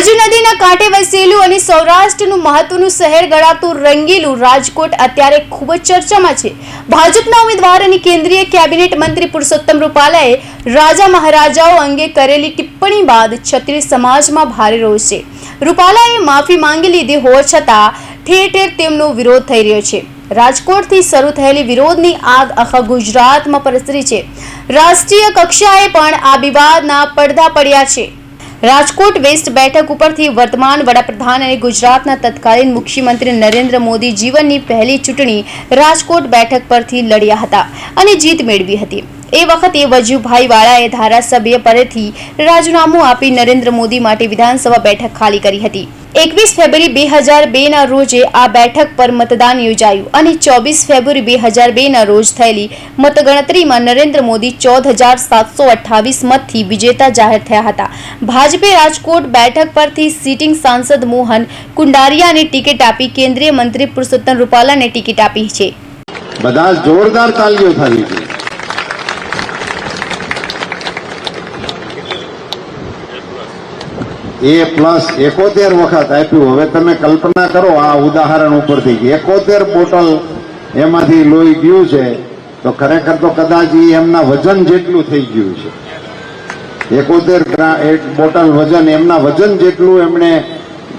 રાજુ નદીના કાંઠે વસેલું અને સૌરાષ્ટ્રનું મહત્વનું શહેર ગણાતું રંગીલું રાજકોટ અત્યારે ખૂબ જ ચર્ચામાં છે. ભાજપના ઉમેદવાર અને કેન્દ્રીય કેબિનેટ મંત્રી પુરુષોત્તમ રૂપાલાએ રાજા મહારાજાઓ અંગે કરેલી ટિપ્પણી બાદ છત્રી સમાજમાં ભારે રોષ છે. રૂપાલાએ માફી માંગી લીધી હોવા છતાં ઠેર ઠેર તેમનો વિરોધ થઈ રહ્યો છે. રાજકોટથી શરૂ થયેલી વિરોધની આગ આખા ગુજરાતમાં પ્રસરી છે. રાષ્ટ્રીય કક્ષાએ પણ આ વિવાદના પડદા પડ્યા છે. રાજકોટ વેસ્ટ બેઠક ઉપરથી વર્તમાન વડાપ્રધાન અને ગુજરાતના તત્કાલીન મુખ્યમંત્રી નરેન્દ્ર મોદી જીવનની પહેલી ચૂંટણી રાજકોટ બેઠક પરથી લડ્યા હતા અને જીત મેળવી હતી. એ વખતે વજુભાઈ વાળાએ ધારાસભ્ય પદેથી રાજીનામું આપી નરેન્દ્ર મોદી માટે વિધાનસભા બેઠક ખાલી કરી હતી. એકવીસ ફેબ્રુઆરી બે હજાર બેના રોજે આ બેઠક પર મતદાન યોજાયું અને ચોવીસ ફેબ્રુઆરી બે હજાર બેના રોજ થયેલી મતગણતરીમાં નરેન્દ્ર મોદી ચૌદ હજાર સાતસો અઠ્ઠાવીસ મતથી વિજેતા જાહેર થયા હતા. ભાજપે રાજકોટ બેઠક પરથી સિટિંગ સાંસદ મોહન કુંડારિયાને ટિકિટ આપી કેન્દ્રીય મંત્રી પુરુષોત્તમ રૂપાલાને ટિકિટ આપી છે. બધા જોરદાર તાલીઓ થઈ જોઈએ એ પ્લસ એકોતેર વખત આપ્યું. હવે તમે કલ્પના કરો આ ઉદાહરણ ઉપરથી. એકોતેર બોટલ એમાંથી લોહી ગયું છે, તો ખરેખર તો કદાચ એ એમના વજન જેટલું થઈ ગયું છે. એકોતેર એક બોટલ વજન એમના વજન જેટલું એમણે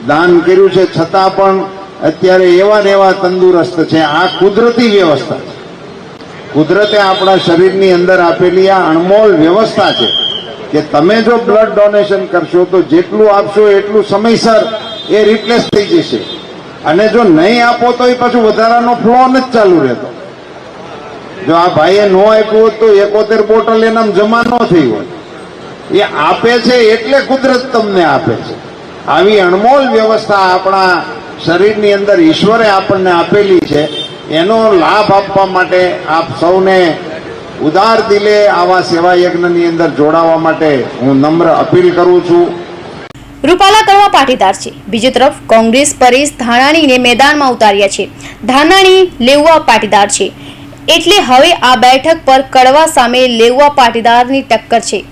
દાન કર્યું છે, છતાં પણ અત્યારે એવા ને એવા તંદુરસ્ત છે. આ કુદરતી વ્યવસ્થા છે. કુદરતે આપણા શરીરની અંદર આપેલી આ અણમોલ વ્યવસ્થા છે. કે તમે જો બ્લડ ડોનેશન કરશો તો જેટલું આપશો એટલું સમયસર એ રિપ્લેસ થઈ જશે. અને જો નહીં આપો તો એ પાછું વધારાનો ફ્લો જ ચાલુ રહેતો. જો આ ભાઈએ નો આપ્યું હોત તો એકોતેર બોટલ એનામ જમા ન થઈ હોય એ આપે છે એટલે કુદરત તમને આપે છે. આવી અણમોલ વ્યવસ્થા આપણા શરીરની અંદર ઈશ્વરે આપણને આપેલી છે. એનો લાભ આપવા માટે આપ સૌને ઉદાર દિલે આવા સેવા યજ્ઞની અંદર જોડાવા માટે હું નમ્ર અપીલ કરું છું. રૂપાલા કરવા પાટીદાર છે. બીજી તરફ કોંગ્રેસ પરેશ ધાનાણીને મેદાનમાં ઉતાર્યા છે. ધાનાણી લેવા પાટીદાર છે. એટલે હવે આ બેઠક પર કડવા સામે લેવા પાટીદારની ટક્કર છે.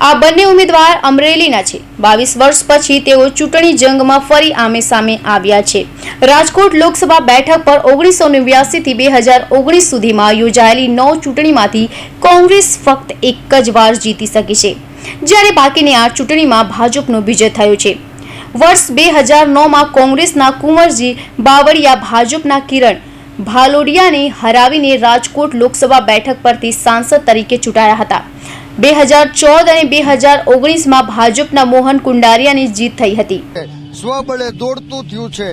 આ બંને ઉમેદવાર અમરેલીના છે. બાવીસ વર્ષ પછી તેઓ ચૂંટણી જંગમાં ફરી આમે સામે આવ્યા છે. રાજકોટ લોકસભા બેઠક પર ઓગણીસો નેવ્યાસી થી બે હજાર ઓગણીસ સુધીમાં યોજાયેલી નવ ચૂંટણીમાંથી કોંગ્રેસ ફક્ત એક જ વાર જીતી શકી છે. જ્યારે બાકીની આ ચૂંટણીમાં ભાજપનો વિજય થયો છે. વર્ષ બે હજાર નવમાં કોંગ્રેસના કુંવરજી બાવળિયા ભાજપના કિરણ ભાલોડિયાને હરાવીને રાજકોટ લોકસભા બેઠક પરથી સાંસદ તરીકે ચૂંટાયા હતા. બે હજાર ચૌદ અને બે હજાર ઓગણીસમાં ભાજપના મોહન કુંડારિયાની જીત થઈ હતી. સ્વબળે દોડતું થયું છે.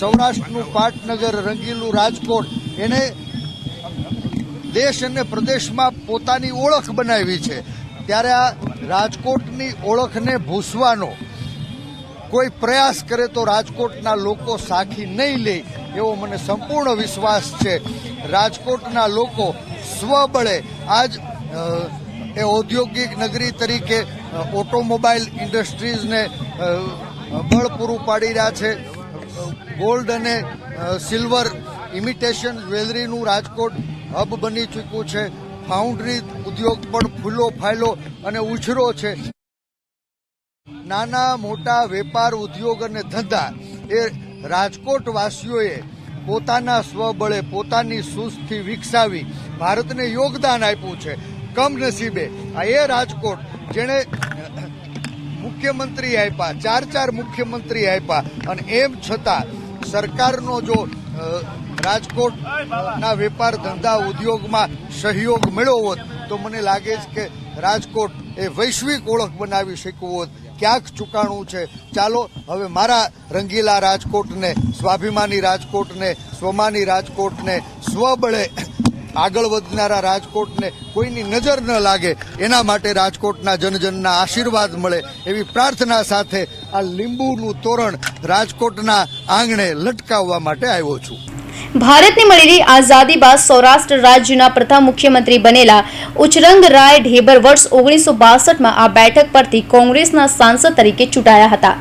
સૌરાષ્ટ્રનું પાટનગર, રંગીલું રાજકોટ, એને દેશ અને પ્રદેશમાં પોતાની ઓળખ બનાવી છે. ત્યારે આ રાજકોટની ઓળખને ભૂસવાનો કોઈ પ્રયાસ કરે તો રાજકોટના લોકો સાખી નહીં લે એવો મને સંપૂર્ણ વિશ્વાસ છે. રાજકોટના લોકો સ્વબળે આજ એ ઔદ્યોગિક નગરી તરીકે ઓટોમોબાઈલ ઇન્ડસ્ટ્રીઝને બળ પૂરું પાડી રહ્યા છે. ગોલ્ડ અને સિલ્વર ઇમિટેશન જ્વેલરીનું રાજકોટ હબ બની ચૂક્યું છે. ફાઉન્ડરી ઉદ્યોગ પણ ફૂલો ફાયલો અને ઉછરો છે. નાના મોટા વેપાર ઉદ્યોગ અને ધંધા એ રાજકોટ વાસીઓએ પોતાના સ્વબળે પોતાની સુસ્થી વિકસાવી ભારતને યોગદાન આપ્યું છે. કમનસીબે આ એ રાજકોટ જેણે મુખ્યમંત્રી આપ્યા, ચાર ચાર મુખ્યમંત્રી આપ્યા અને એમ છતાં સરકારનો જો રાજકોટના વેપાર ધંધા ઉદ્યોગમાં સહયોગ મળ્યો હોત, તો મને લાગે છે કે રાજકોટ એ વૈશ્વિક ઓળખ બનાવી શક્યું હોત. ક્યાંક ચૂકાણું છે. ચાલો, હવે મારા રંગીલા રાજકોટને, સ્વાભિમાની રાજકોટને, સ્વમાની રાજકોટને સ્વબળે આગળ વધનારા રાજકોટને કોઈની નજર ન લાગે, એના માટે રાજકોટના જનજનના આશીર્વાદ મળે એવી પ્રાર્થના સાથે આ લીંબુનું તોરણ રાજકોટના આંગણે લટકાવવા માટે આવ્યો છું. ભારતને મળેલી આઝાદી બાદ સૌરાષ્ટ્ર રાજ્યના પ્રથમ મુખ્યમંત્રી બનેલા ઉચરંગ રાય ઢેબર વર્ષ ઓગણીસો બાસઠમાં આ બેઠક પરથી કોંગ્રેસના સાંસદ તરીકે ચૂંટાયા હતા.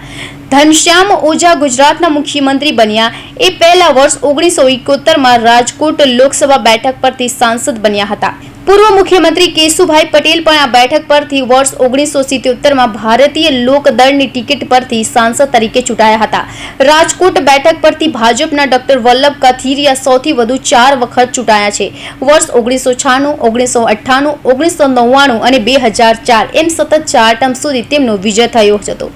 ઘનશ્યામ ઓઝા ગુજરાતના મુખ્યમંત્રી બન્યા. એ પહેલા વર્ષ ઓગણીસો એકોતેરમાં રાજકોટ લોકસભા બેઠક પરથી સાંસદ બન્યા હતા. પૂર્વ મુખ્યમંત્રી કેશુભાઈ પટેલ પણ આ બેઠક પરથી વર્ષ ઓગણીસો સિત્યોતેરમાં ભારતીય લોકદળની ટિકિટ પરથી સાંસદ તરીકે ચૂંટાયા હતા. રાજકોટ બેઠક પરથી ભાજપના ડોક્ટર વલ્લભ કથિરિયા સૌથી વધુ ચાર વખત ચૂંટાયા છે. વર્ષ ઓગણીસો છાણું, ઓગણીસો અઠ્ઠાણું, ઓગણીસો નવ્વાણું અને બે હજાર ચાર એમ સતત ચાર ટર્મ સુધી તેમનો વિજય થયો હતો.